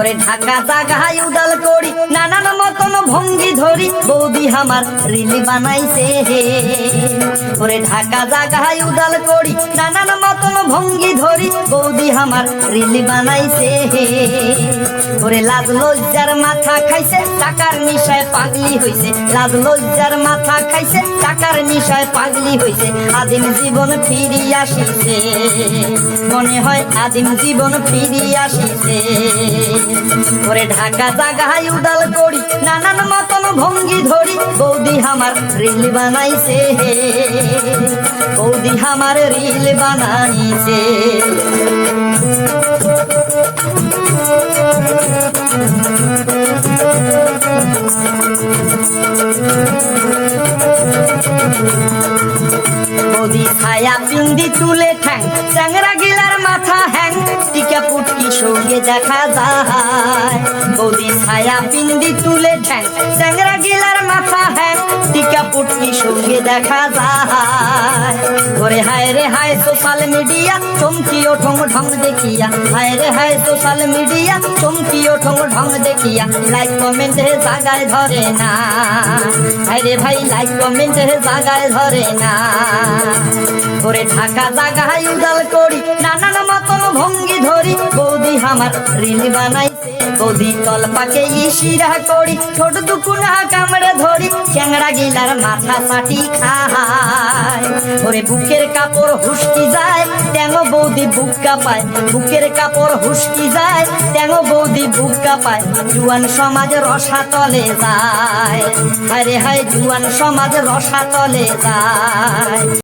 করে ঢাকা জাগাই উদাল করি, নানান মতন ভঙ্গি ধরি, বৌদি আমার রিলি বানাইছে করে ঢাকা জাগাই উদাল করি, নানান ভঙ্গি ধরি, বৌদি আমার রিলি বানাইছে। ওরে লাজ লজ্জার মাথা খাইছে, টাকার নিশায় পাগলি হইছে। লাজ লজ্জার মাথা খাইছে, টাকার নিশায় পাগলি হইছে। আদিম জীবন ফিরি আসিছে। মনে হয় আদিম জীবন ফিরি আসিছে। ওরে ঢাকা জাগায় উদাল করি, নানান মতন ভঙ্গি ধরি, বৌদি আমার রিল বানাইছে। আমার রিল বানাইছে। বৌদি তুলে ঠ্যাং চ্যাংরা গিলার মাথা হ্যাং, টিকা পুটকি সঙ্গে দেখা যায়। বৌদি ছায়া পিন্দি তুলে ঠ্যাং চ্যাংরা গিলার পুটকি সঙ্গে দেখা যায়। ওরে হায় রে হায়, সোশ্যাল মিডিয়া চমকি ওঠং ঢং দেখিয়া। হায় রে হায়, সোশ্যাল মিডিয়া চমকি ওঠং ঢং দেখিয়া। লাইক কমেন্টে জাগায় ধরে না। হায় রে ভাই লাইক কমেন্টে জাগায় ধরে না। করে ঢাকা জাগায় উদাল করি, নানান মতন ভঙ্গি ধরি। আমার রিল বানাইছে। বৌদি তল পাকে ইশিরা করি, ছোট দুকুনা কামড়ে ধরি, চ্যাংড়া গিলার মাথা পাটি খায়। ওরে বুকের কাপড় হুসকি যায়, ট্যাঙ বৌদি বুক্কা পায়। বুকের কাপড় হুসকি যায়, ট্যাঙ বৌদি বুক্কা পায়। জুয়ান সমাজ রসা তলে যায় আরে হায়, জুয়ান সমাজ রসা তলে যায়।